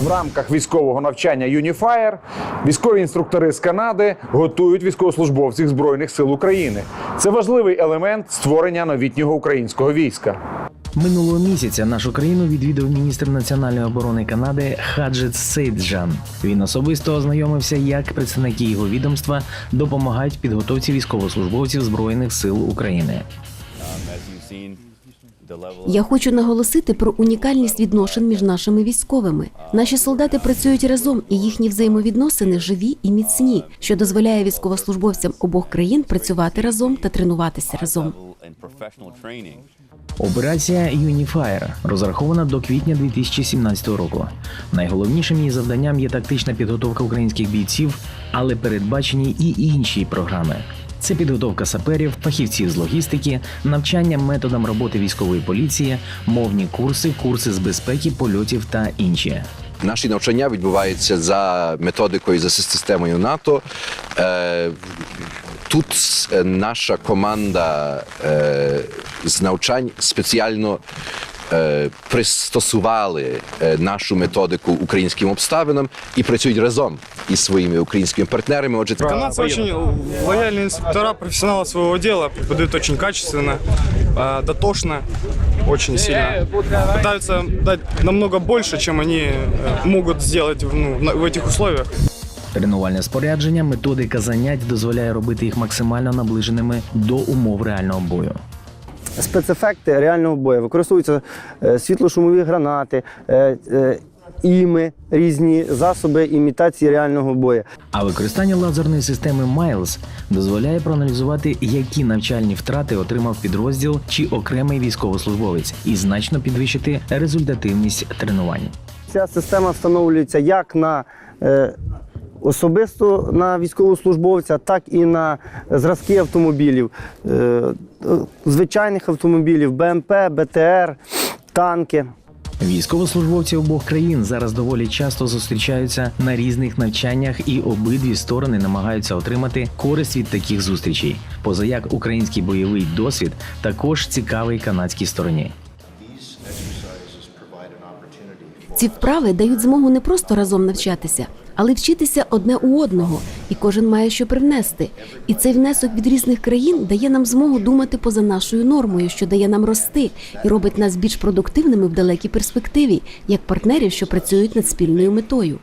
В рамках військового навчання Юніфаєр військові інструктори з Канади готують військовослужбовців збройних сил України. Це важливий елемент створення новітнього українського війська. Минулого місяця нашу країну відвідав міністр національної оборони Канади Хаджет Сейджан. Він особисто ознайомився, як представники його відомства допомагають підготовці військовослужбовців збройних сил України. Я хочу наголосити про унікальність відношень між нашими військовими. Наші солдати працюють разом, і їхні взаємовідносини живі і міцні, що дозволяє військовослужбовцям обох країн працювати разом та тренуватися разом. Операція Unifier розрахована до квітня 2017 року. Найголовнішим її завданням є тактична підготовка українських бійців, але передбачені і інші програми. Це підготовка саперів, фахівців з логістики, навчання методам роботи військової поліції, мовні курси, курси з безпеки, польотів та інші. Наші навчання відбуваються за методикою за системою НАТО. Е, Тут е, наша команда е, з навчань спеціально пристосували е, нашу методику українським обставинам і працюють разом із своїми українськими партнерами. Отже, Канадцы очень лояльные инструктора, профессионалы своего дела, преподают очень качественно, э, дотошно, очень сильно. Пытаются дать намного больше, чем они э, могут сделать в, ну, на- в этих условиях. Тренувальне спорядження, методика занять дозволяє робити їх максимально наближеними до умов реального бою. спецефекти реального бою. Використовуються е, світлошумові гранати, е, е, іми, різні засоби імітації реального бою. А використання лазерної системи Miles дозволяє проаналізувати, які навчальні втрати отримав підрозділ чи окремий військовослужбовець, і значно підвищити результативність тренувань. Ця система встановлюється як на особисто на військовослужбовця, так і на зразки автомобілів, е, звичайних автомобілів, БМП, БТР, танки. Військовослужбовці обох країн зараз доволі часто зустрічаються на різних навчаннях, і обидві сторони намагаються отримати користь від таких зустрічей. Позаяк український бойовий досвід також цікавий канадській стороні. Ці вправи дають змогу не просто разом навчатися, але вчитися одне у одного, і кожен має що привнести. І цей внесок від різних країн дає нам змогу думати поза нашою нормою, що дає нам рости і робить нас більш продуктивними в далекій перспективі, як партнерів, що працюють над спільною метою.